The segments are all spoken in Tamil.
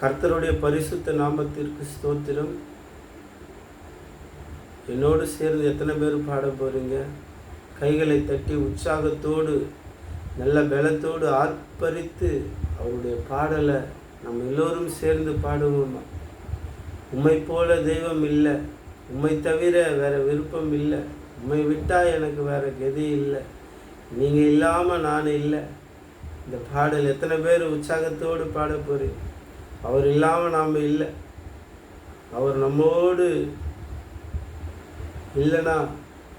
கர்த்தருடைய பரிசுத்த நாமத்திற்கு ஸ்தோத்திரம். என்னோடு சேர்ந்து எத்தனை பேர் பாட போகிறீங்க கைகளை தட்டி உற்சாகத்தோடு நல்ல பலத்தோடு ஆர்ப்பரித்து அவருடைய பாடலை நம்ம எல்லோரும் சேர்ந்து பாடுவோமா? உம்மை போல தெய்வம் இல்லை உம்மை தவிர வேற விருப்பம் இல்லை உம்மை விட்டால் எனக்கு வேற கதி இல்லை நீங்கள் இல்லாமல் நான் இல்லை. இந்த பாடல் எத்தனை பேர் உற்சாகத்தோடு பாட போகிறீங்க அவர் இல்லாமல் நாம் இல்லை. அவர் நம்மோடு இல்லைன்னா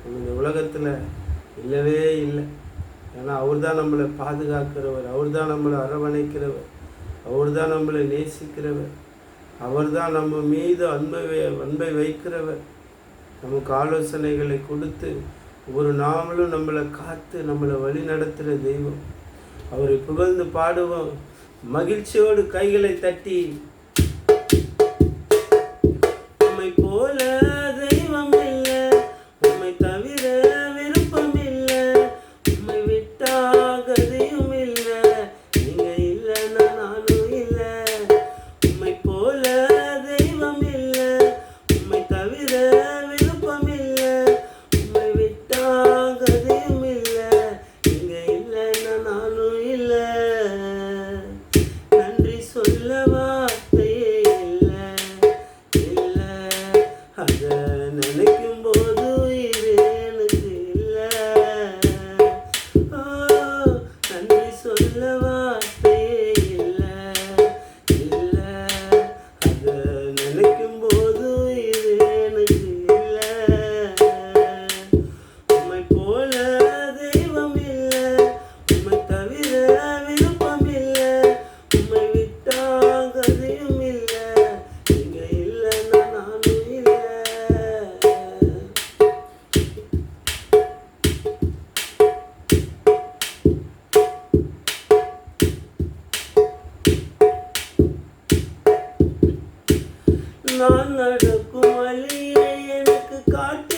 இந்த உலகத்தில் இல்லவே இல்லை. ஏன்னா அவர் தான் நம்மளை பாதுகாக்கிறவர் அவர் தான் நம்மளை அரவணைக்கிறவர் அவர் தான் நம்மளை நேசிக்கிறவர் அவர் தான் நம்ம மீது அன்பை வை- அன்பை வைக்கிறவர். நமக்கு ஆலோசனைகளை கொடுத்து ஒரு நாமளும் நம்மளை காத்து நம்மளை வழி நடத்துகிற தெய்வம். அவரை புகழ்ந்து பாடுவோம். மகிழ்ச்சியோடு கைகளை தட்டி அத நான் நடக்கும் வழியை எனக்கு காட்டு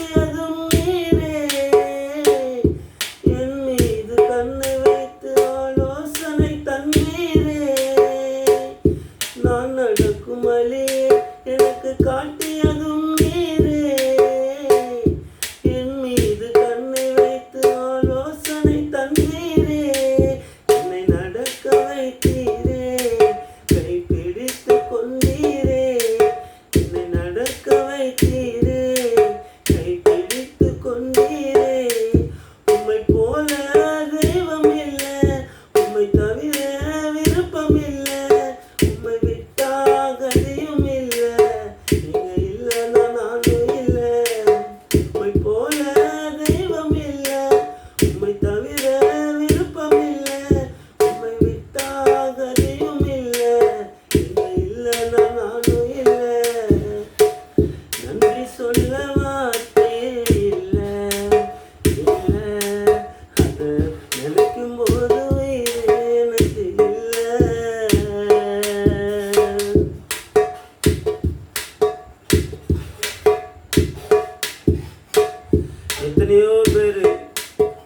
எத்தனையோ பேர்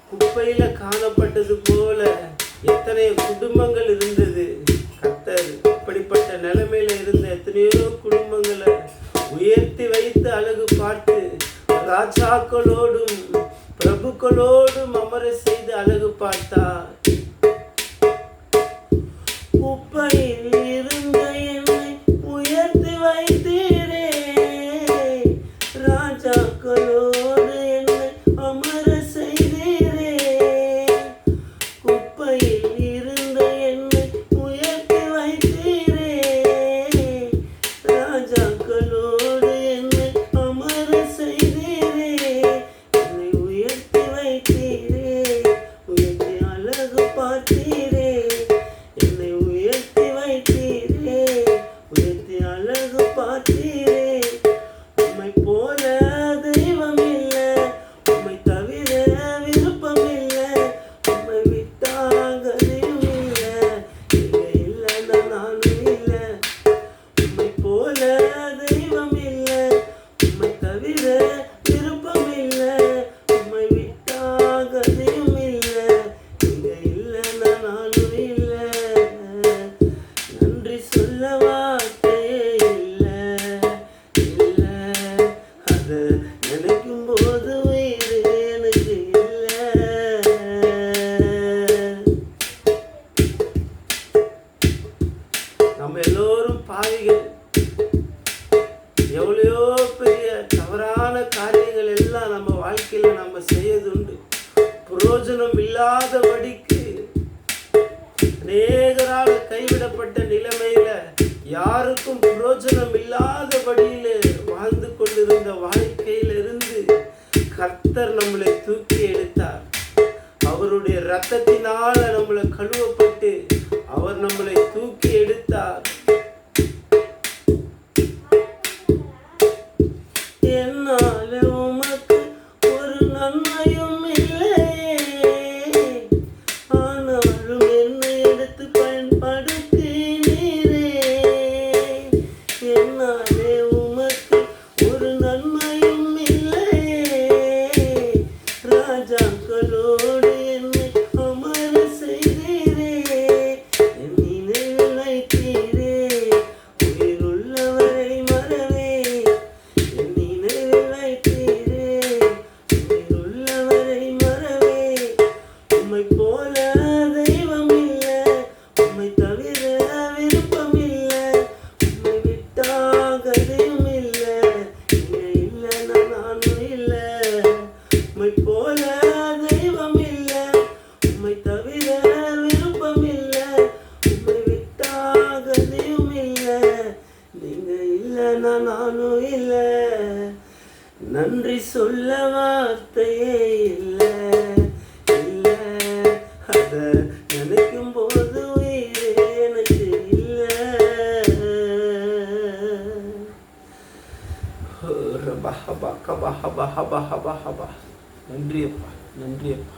குப்பையில காணப்பட்டது போல எத்தனை குடும்பங்கள் இருந்தது. கத்தர் அப்படிப்பட்ட நிலைமையில இருந்த எத்தனையோ குடும்பங்களை உயர்த்தி வைத்து அழகு பார்த்து ராஜாக்களோடும் பிரபுக்களோடும் அமர செய்து அழகு பார்த்தார். குப்பையில் பிரயோஜனம் இல்லாதபடிக்கு அநேகரால் கைவிடப்பட்ட நிலைமையில யாருக்கும் பிரயோஜனம் இல்லாதபடியில வாழ்ந்து கொண்டிருந்த வாழ்க்கையிலிருந்து கர்த்தர் நம்மளை தூக்கி எடுத்தார். அவருடைய ரத்தத்தினால நம்மளை கழுவப்பட்டு அவர் நம்மளை தூக்கி எடுத்தார். என்னால உமக்கு ஒரு நன்மை நீங்க இல்லைன்னா நானும் இல்ல. நன்றி சொல்ல வார்த்தையே இல்லை இல்ல. அத நினைக்கும் போது உயிரே எனக்கு இல்ல. நன்றி அப்பா நன்றி அப்பா